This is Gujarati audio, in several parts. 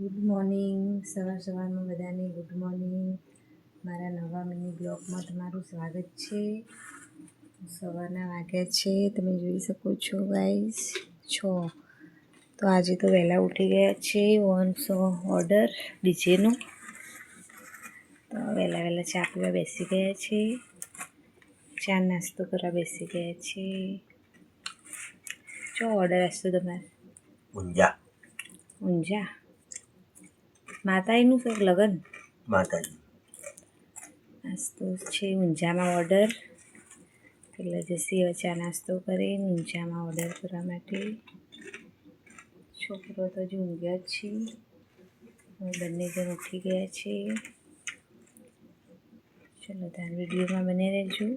Good morning. સવાર સવારમાં બધાને ગુડ મોર્નિંગ. મારા નવા મિની બ્લોગમાં તમારું સ્વાગત છે. સવારના વાગ્યા છે. તમે જોઈ શકો છો ગાઈસ છો. તો આજે તો વહેલા ઉઠી ગયા છે. વોન્સો ઓર્ડર ડીજેનો. તો વહેલા વહેલા ચા પીવા બેસી ગયા છે. ચા નાસ્તો કરવા બેસી ગયા છે. જો ઓર્ડર હશે તમારે. ઊંઝા. ઊંઝા? માતાજીનું કંઈક લગ્ન? માતાજી. નાસ્તો છે ઊંઝામાં ઓર્ડર. એટલે જસી હવે ચા નાસ્તો કરી ઊંઝામાં ઓર્ડર કરવા માટે. છોકરો તો હજુ ઊંઘ્યા જ છે. બંને જણ ઉઠી ગયા છે. ચલો ત્યાં વિડીયોમાં બને રહેજો.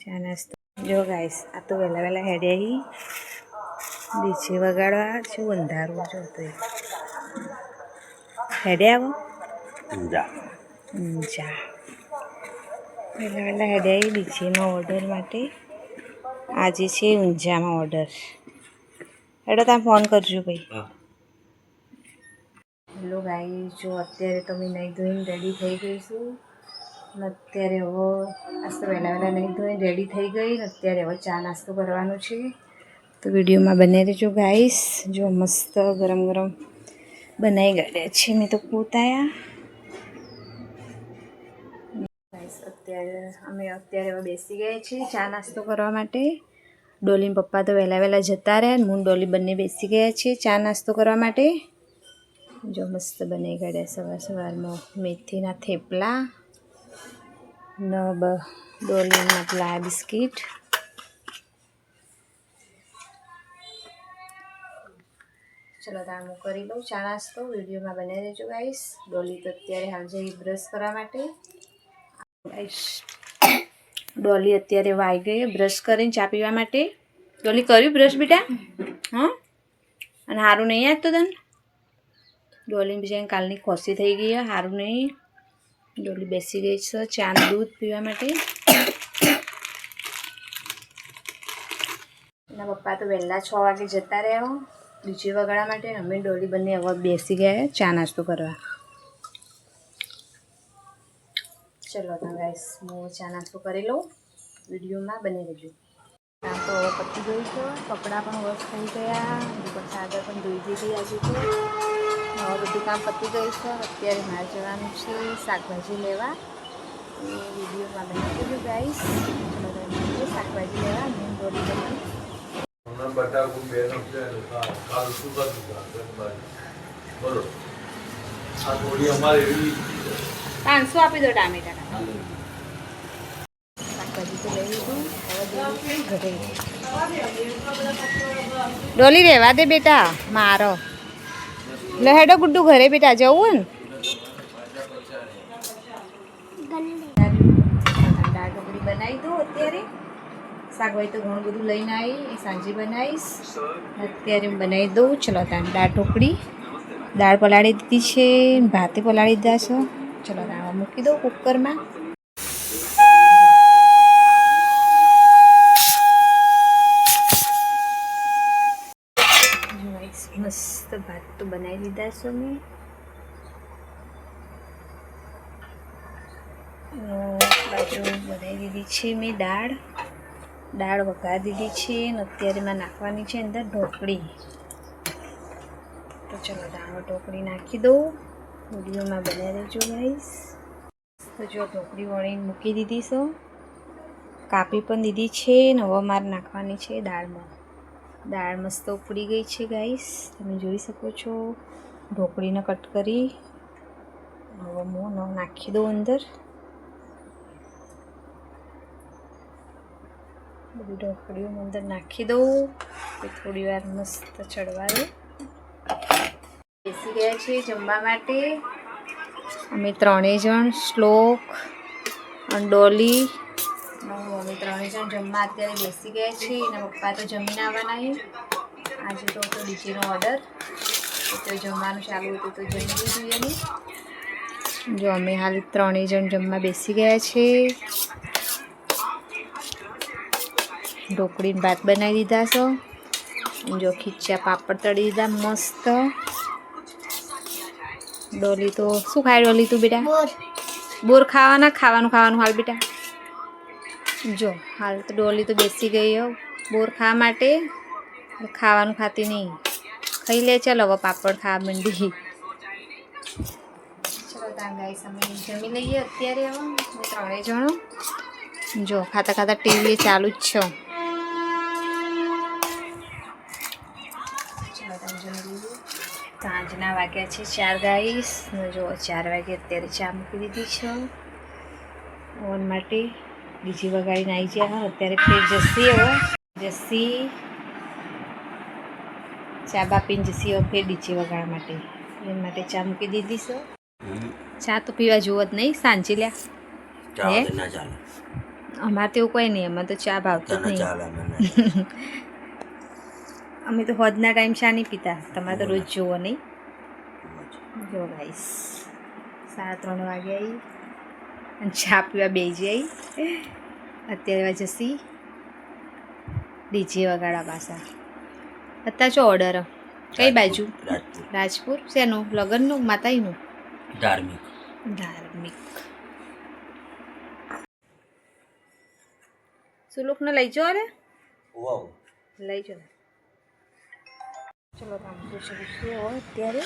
ચા નાસ્તો જો ગાઈસ આ તો વહેલા વહેલા હેડે ડીજે વગાડવા શું અંધારું જો તો હેડે આવો ઊંઝા ઊંચા પહેલાં પહેલાં હેડે આવી ડીજેનો ઓર્ડર માટે આજે છે ઊંઝામાં ઓર્ડર હેડો તમે ફોન કરજો ભાઈ હેલો ગાઈ જો અત્યારે તો મેં નહીં ધોઈને રેડી થઈ ગઈ છું. અને અત્યારે હવે આજ તો વહેલા વહેલા નહીં ધોઈને રેડી થઈ ગઈ. ને અત્યારે હવે ચા નાસ્તો કરવાનો છે. તો વિડીયોમાં બને રહેજો ગાઈસ જો મસ્ત ગરમ ગરમ બનાવી કાઢ્યા છે. મેં તો પોતાયા. અત્યારે અમે અત્યારે હવે બેસી ગયા છીએ ચા નાસ્તો કરવા માટે. ડોલી પપ્પા તો વહેલા વહેલા જતા રહ્યા હું ડોલી બંને બેસી ગયા છીએ ચા નાસ્તો કરવા માટે. જો મસ્ત બનાવી કાઢ્યા સવાર સવારમાં મેથીના થેપલા, ન ડોલીના પેલા બિસ્કીટ. ચલો તો હું કરી લઉં ચા નાસ્તો. વિડીયોમાં બને રહેજો ગાઈસ ડોલી તો અત્યારે હાલ જઈ બ્રશ કરવા માટે. ડોલી અત્યારે વાઈ ગઈ બ્રશ કરીને ચા પીવા માટે. ડોલી કર્યું બ્રશ બેટા? હા? અને સારું નહીં આવતું તને? ડોલી બીજા કાલની ખોસી થઈ ગઈ સારું નહીં. ડોલી બેસી ગઈ છે ચા દૂધ પીવા માટે. એના પપ્પા તો વહેલા છ વાગે જતા રહ્યા ડીજે વગાડવા માટે અમે ડોલી બંને હવે બેસી ગયા ચા નાસ્તો કરવા. ચલો તો ગાઈસ હું ચા નાસ્તો કરી લઉં. વિડીયોમાં બની રહેજો. કામ તો પતી ગયું છે. કપડાં પણ વોશ થઈ ગયા. પણ ચાદર પણ ધોઈ દીધી આજે તો. હવે બધું કામ પતી ગયું છે. અત્યારે મારે જવાનું છે શાકભાજી લેવા. એ વિડીયોમાં બની રહેજો ગાઈસ શાકભાજી લેવા. મેં દોરી બની કાલ શું આ થોડી અમારે એવી પાંચસો આપી દો ટામેટા શાકભાજી તો લઈ લીધું હવે ઘરે ડોલી રહેવા દે બેટા મારો. લહેડો હેડો ગુડ્ડુ ઘરે બેટા જવું ને? બનાવી દો અત્યારે. શાકભાજી તો ઘણું બધું લઈને આવી એ સાંજે બનાવીશ. અત્યારે હું બનાવી દઉં. ચલો તાન દાળ ઢોકળી. દાળ પલાળી દીધી છે. ભાતે પલાળી દીધા છો. ચલો તાન મૂકી દઉં કુકરમાં. મસ્ત ભાત તો બનાવી દીધા છો મેં બાજુ બનાવી દીધી છે મેં દાળ. દાળ વઘાર દીધી છે અને અત્યારે એમાં નાખવાની છે અંદર ઢોકળી. તો ચલો દાળ ઢોકળી નાખી દઉં. વિડીયોમાં બનાવી દેજો ગાઈસ. તો જો ઢોકળી વળીને મૂકી દીધી છે. કાપી પણ દીધી છે ને હવે મારે નાખવાની છે દાળમાં. દાળ મસ્ત ઉપડી ગઈ છે ગાઈસ. તમે જોઈ શકો છો. ઢોકળીને કટ કરી. હવે હું નાખી દઉં અંદર. બધી ઢોકળીઓ અંદર નાખી દઉં. થોડી વાર મસ્ત ચડવા દઉં બેસી ગયા છીએ જમવા માટે. અમે ત્રણેય જણ, શ્લોક ડોલી અમે ત્રણેય જણ જમવા અત્યારે બેસી ગયા છીએ. એના પપ્પા તો જમીને આવવાના આજે તો હતો ડીજેનો ઓર્ડર. તો જમવાનું ચાલુ હતું તો જમી લીધું એને. જો અમે હાલ ત્રણેય જણ જમવા બેસી ગયા છે ઢોકળીને ભાત બનાવી દીધા છો. જો ખીચ્યા પાપડ તળી દીધા મસ્ત. ડોલી તો શું ખાય ડોલી તું બેટા? બોર. ખાવાના ખાવાનું ખાવાનું હાલ બેટા. જો હાલ તો ડોલી તો બેસી ગઈ હો. બોર ખાવા માટે. ખાવાનું ખાતી નહીં. ખાઈ લે ચાલો હવે પાપડ ખાવા માંડી. ચાલો ગાઈસ અમે જમી લઈએ અત્યારે હવે ત્રણેય જણો. જો ખાતા ખાતા ટીવી ચાલુ જ છે ચલો તમે જમી લીધું સાંજના વાગ્યા છે ચાર ગાઈસ. જો ચાર વાગે અત્યારે ચા મૂકી દીધી છે. ઓન માટે બીજી વગાડીને આવી ગયા. અત્યારે ફેર જસી હો જસી ચા બાપીને જસી હો ફેર બીજી વગાડવા માટે. એના માટે ચા મૂકી દીધી છે. ચા તો પીવા જુઓ જ નહીં સાંજે લ્યા. હે? અમારે તો એવું કોઈ નહીં અમારે તો ચા ભાવતો જ નહીં. અમે તો હોજના ટાઈમ ચા નહીં પીતા. તમારે તો રોજ જુઓ નહીં. જો ગાઈસ સાડા ત્રણ વાગે આવી અને ચા પીવા બે જઈ. અત્યારે જસી ડીજે વગાડા પાછા. અત્યારે જો ઓર્ડર કઈ બાજુ? રાજપુર શેનું? લગ્નનું? માતાઈનું ધાર્મિક. ધાર્મિક. સુલુકને લઈ જાઓ અરે લઈ જાઓ. ચલો હવે અત્યારે.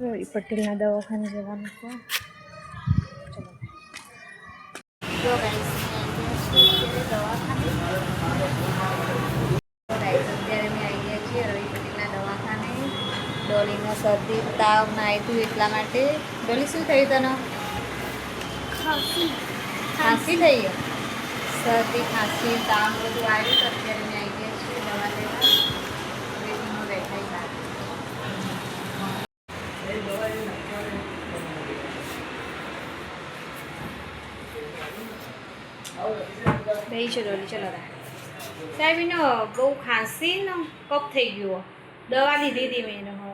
રવિ પટેલના દવાખાને જવાનું છે. ચલો અત્યારે અમે આવી ગયા છીએ રવિ પટેલના દવાખાને. ડોલીને શરદી તાવ ના આવ્યું એટલા માટે. ડોલી શું થયું તને? ખાંસી. થઈ ગઈ? શરદી ખાંસી તાવ બધું આવ્યું અત્યારે અમે આવી ગયા છીએ દવા લેવા વેટિંગમાં બેઠા છીએ બહાર. બેહી છે ડોલી ચલો રા સાહેબ એનો બહુ ખાંસી ને કફ થઈ ગયો દવા લીધી હતી મેં એને હો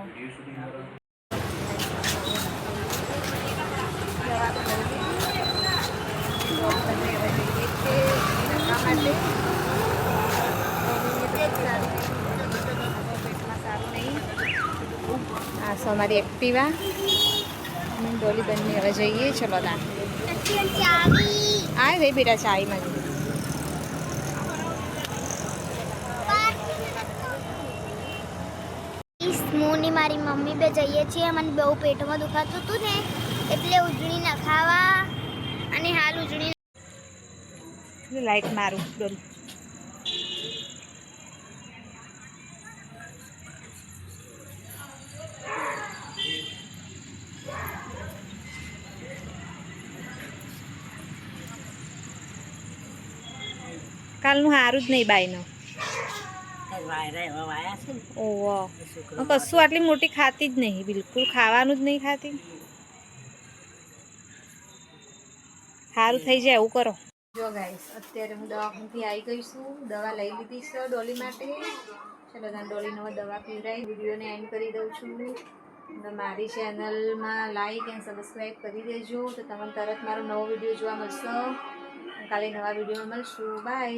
આ સો અમારી એક્ટિવા બંને હવે જઈએ. ચલો તા આ ગઈ બેટા ચાયમાં હું ને મારી મમ્મી બે જઈએ છીએ. મને બહુ પેટમાં દુખાતું હતું ને એટલે ઉજળી ન ખાવા. અને હાલ ઉજળી લાઈટ મારું ડોલી. કાલનું સારું જ નહીં બાઈનું. ઓહો. હું કશું આટલી મોટી ખાતી જ નહીં બિલકુલ ખાવાનું જ નહીં ખાતી. સારું થઈ જાય એવું કરો. જો ગાઈસ અત્યારે હું દવાખાનેથી આવી ગઈ છું. દવા લઈ લીધી છે ડોલી માટે. ચલો ત્યાં ડોલીને હવે દવા પીવડાવી વિડીયોને એન્ડ કરી દઉં છું. મારી ચેનલમાં લાઈક એન્ડ સબસ્ક્રાઈબ કરી દેજો. તો તમને તરત મારો નવો વીડિયો જોવા મળશે. કાલે નવા વિડીયોમાં મળશું. બાય